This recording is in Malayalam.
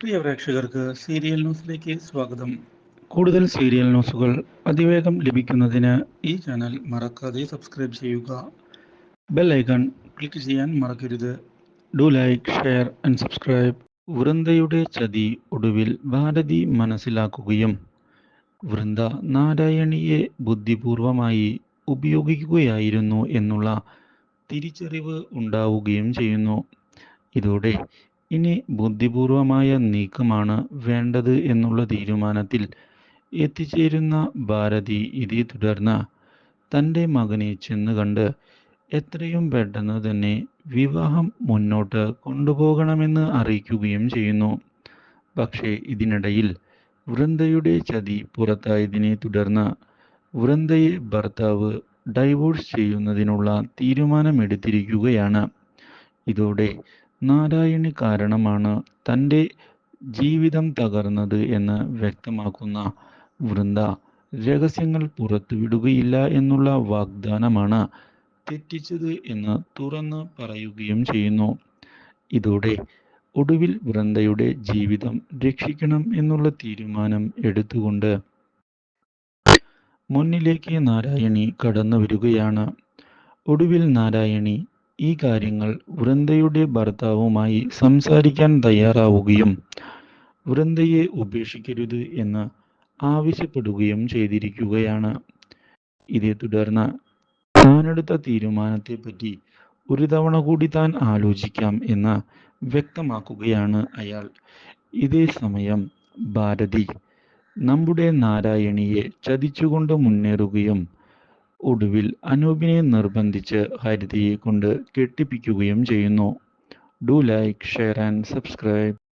പ്രിയ പ്രേക്ഷകർക്ക് സീരിയൽ ന്യൂസിലേക്ക് സ്വാഗതം. കൂടുതൽ സീരിയൽ ന്യൂസുകൾ അതിവേഗം ലഭിക്കുന്നതിന് ഈ ചാനൽ മറക്കാതെ സബ്സ്ക്രൈബ് ചെയ്യുക. ബെൽ ഐക്കൺ ക്ലിക്ക് ചെയ്യാൻ മറക്കരുത്. Do like share and subscribe. വൃന്ദയുടെ ചതി ഒടുവിൽ ഭാരതി മനസ്സിലാക്കുകയും വൃന്ദ നാരായണിയെ ബുദ്ധിപൂർവമായി ഉപയോഗിക്കുകയായിരുന്നു എന്നുള്ള തിരിച്ചറിവ് ഉണ്ടാവുകയും ചെയ്യുന്നു. ഇതോടെ ഇനി ബുദ്ധിപൂർവമായ നീക്കമാണ് വേണ്ടത് എന്നുള്ള തീരുമാനത്തിൽ എത്തിച്ചേരുന്ന ഭാരതി ഇതേ തുടർന്ന് തന്റെ മകനെ ചെന്ന് കണ്ട് എത്രയും പെട്ടെന്ന് തന്നെ വിവാഹം മുന്നോട്ട് കൊണ്ടുപോകണമെന്ന് അറിയിക്കുകയും ചെയ്യുന്നു. പക്ഷേ ഇതിനിടയിൽ വൃന്ദയുടെ ചതി പുറത്തായതിനെ തുടർന്ന് വൃന്ദയെ ഭർത്താവ് ഡൈവോഴ്സ് ചെയ്യുന്നതിനുള്ള തീരുമാനമെടുത്തിരിക്കുകയാണ്. ഇതോടെ നാരായണി കാരണമാണ് തന്റെ ജീവിതം തകർന്നത് എന്ന് വ്യക്തമാക്കുന്ന വൃന്ദ. രഹസ്യങ്ങൾ പുറത്തുവിടുകയില്ല എന്നുള്ള വാഗ്ദാനമാണ് തെറ്റിച്ചത് എന്ന് തുറന്ന് പറയുകയും ചെയ്യുന്നു. ഇതോടെ ഒടുവിൽ വൃന്ദയുടെ ജീവിതം രക്ഷിക്കണം എന്നുള്ള തീരുമാനം എടുത്തുകൊണ്ട് മുന്നിലേക്ക് നാരായണി കടന്നു വരികയാണ്. ഒടുവിൽ നാരായണി ഈ കാര്യങ്ങൾ വൃന്ദയുടെ ഭർത്താവുമായി സംസാരിക്കാൻ തയ്യാറാവുകയും വൃന്ദയെ ഉപേക്ഷിക്കരുത് എന്ന് ആവശ്യപ്പെടുകയും ചെയ്തിരിക്കുകയാണ്. ഇതേ തുടർന്ന് താനെടുത്ത തീരുമാനത്തെപ്പറ്റി ഒരു തവണ കൂടി താൻ ആലോചിക്കാം എന്ന് വ്യക്തമാക്കുകയാണ് അയാൾ. ഇതേ സമയം ഭാരതി നമ്മുടെ നാരായണിയെ ചതിച്ചുകൊണ്ട് മുന്നേറുകയും ഒടുവിൽ അനൂപിനെ നിർബന്ധിച്ച് ഹരിതയെ കൊണ്ട് കെട്ടിപ്പിക്കുകയും ചെയ്യുന്നു. Do like share and subscribe